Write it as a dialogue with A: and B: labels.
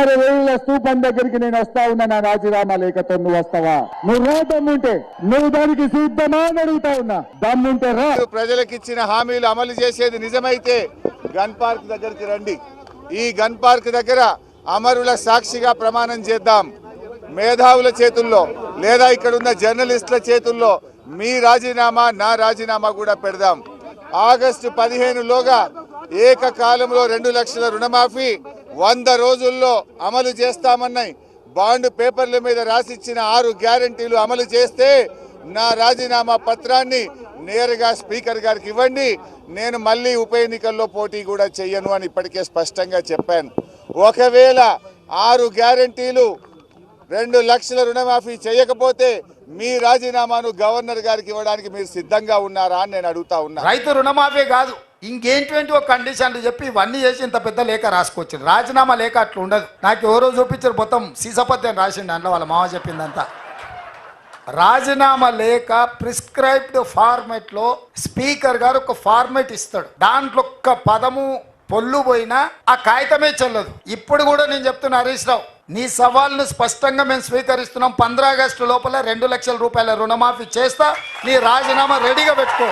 A: ఆరు వేల స్తూపం దగ్గరికి నేను వస్తా ఉన్నా నా రాజీనామా లేఖతో నువ్వు వస్తావా? నువ్వు రా దమ్ముంటే నువ్వు దానికి సిద్ధమా అని అడుగుతా ఉన్నా. దమ్ముంటే రా.
B: ప్రజలకు ఇచ్చిన హామీలు అమలు చేసేది నిజమైతే గన్ పార్క్ దగ్గరికి రండి. ఈ గన్ పార్క్ దగ్గర అమరుల సాక్షిగా ప్రమాణం చేద్దాం. మేధావుల చేతుల్లో లేదా ఇక్కడ ఉన్న జర్నలిస్టుల చేతుల్లో మీ రాజీనామా నా రాజీనామా కూడా పెడదాం. ఆగస్టు పదిహేనులోగా ఏకకాలంలో రెండు లక్షల రుణమాఫీ వంద రోజుల్లో అమలు చేస్తామన్నాయి. బాండ్ పేపర్ల మీద రాసిచ్చిన ఆరు గ్యారంటీలు అమలు చేస్తే నా రాజీనామా పత్రాన్ని నేరుగా స్పీకర్ గారికి ఇవ్వండి. నేను మళ్ళీ ఉప ఎన్నికల్లో పోటీ కూడా చెయ్యను అని ఇప్పటికే స్పష్టంగా చెప్పాను. ఒకవేళ ఆరు గ్యారంటీలు రెండు లక్షల రుణమాఫీ చేయకపోతే మీ రాజీనామాను గవర్నర్ గారికి ఇవ్వడానికి మీరు సిద్ధంగా ఉన్నారా అని నేను అడుగుతా ఉన్నా.
C: రైతు రుణమాఫీ కాదు. ఇంకేంటువంటి ఒక కండిషన్లు చెప్పి ఇవన్నీ చేసి ఇంత పెద్ద లేఖ రాసుకొచ్చారు రాజీనామా లేఖ అట్లా ఉండదు. నాకు ఎవరో చూపించారు మొత్తం సీసపత్యం రాసిండు అందులో వాళ్ళ మామ చెప్పిందంతా. రాజీనామా లేఖ ప్రిస్క్రైబ్డ్ ఫార్మెట్లో స్పీకర్ గారు ఒక ఫార్మెట్ ఇస్తాడు. దాంట్లో ఒక్క పదము పొల్లు పోయినా ఆ కాగితమే చెల్లదు. ఇప్పుడు కూడా నేను చెప్తున్నా హరీష్ రావు నీ సవాల్ను స్పష్టంగా మేము స్వీకరిస్తున్నాం. పంద్రా ఆగస్టు లోపల రెండు లక్షల రూపాయల రుణమాఫీ చేస్తా నీ రాజీనామా రెడీగా పెట్టుకో.